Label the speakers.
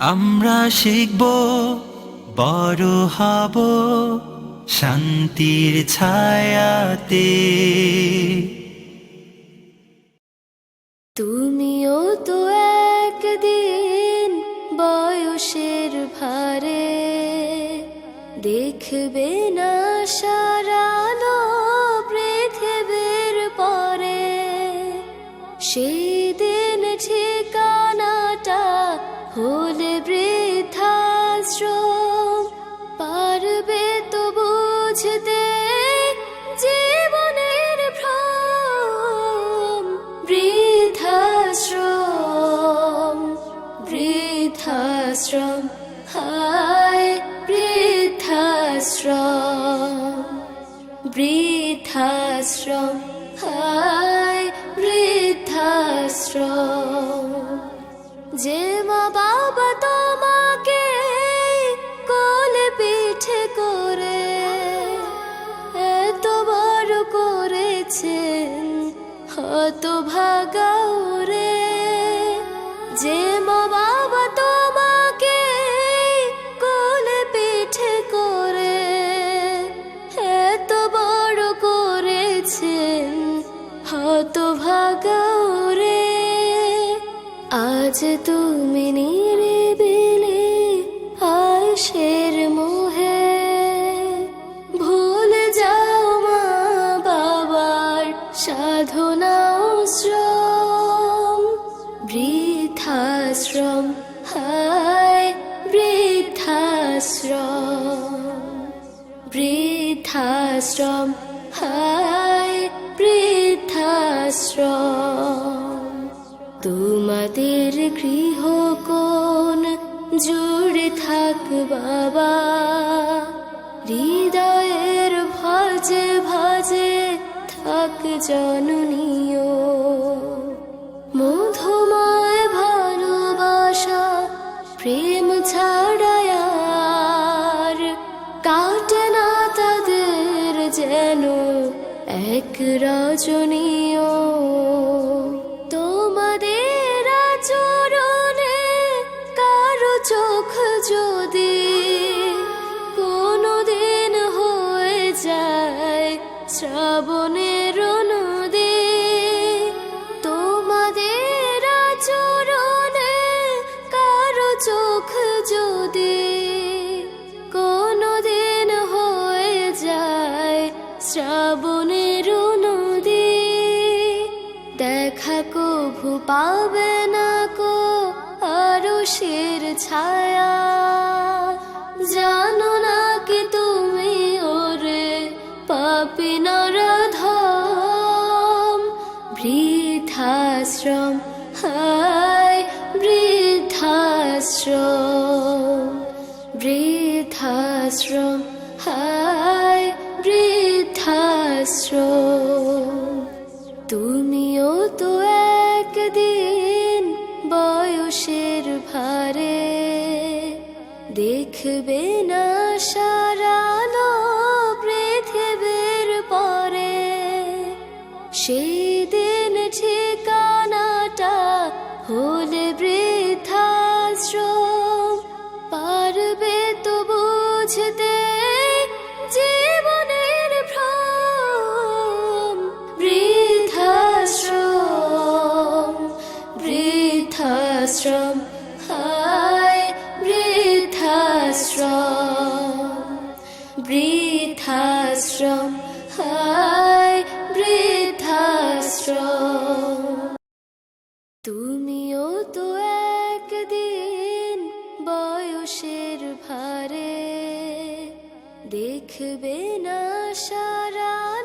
Speaker 1: আমরা শিখব, বড় হব শান্তির ছায়াতে।
Speaker 2: তুমিও তো একদিন বয়সের ভারে দেখবে না সারানো পৃথিবীর পরে। সেই বুঝতে জীবনের ভ্রম বৃদ্ধাশ্রম বৃদ্ধাশ্রম হায় বৃদ্ধাশ্রম বৃদ্ধাশ্রম হায় বৃদ্ধাশ্রম যে মা করেছেন হত ভাগাউরে যে মা বাবা তোমাকে কোলে পিঠে করে এত বড় করেছেন হত ভাগাউরে আজ তুমি নিরিবিলে আশের শ্রম, বৃদ্ধাশ্রম, হায় বৃদ্ধাশ্রম বৃদ্ধাশ্রম, হায় বৃদ্ধাশ্রম। তোমাদের গৃহ কোন জুড়ে থাক বাবা, হৃদয়ের ভাজে থাক জননীয়। মধুময় ভালোবাসা, প্রেম ছাড়ায়ার কাটে না তাদের যেন এক রজনীয়। তোমাদের আচরণে কারও চোখ যদি দেখা কভু পাবে না কো আরও শের ছায়া। জানো না কি তুমি ওরে পাপি নরধম। বৃদ্ধাশ্রম, হায় বৃদ্ধাশ্রম বৃদ্ধাশ্রম। বয়সের ভারে দেখবে না সারা পৃথিবীর পরে। সেই দিন ঠিকানাটা হলে বৃদ্ধাশ্রম পারবে তো বুঝতে বৃদ্ধাশ্রম হায় বৃথাশ্রম তুমিও তো একদিন বয়সের ভারে দেখবে না সারানো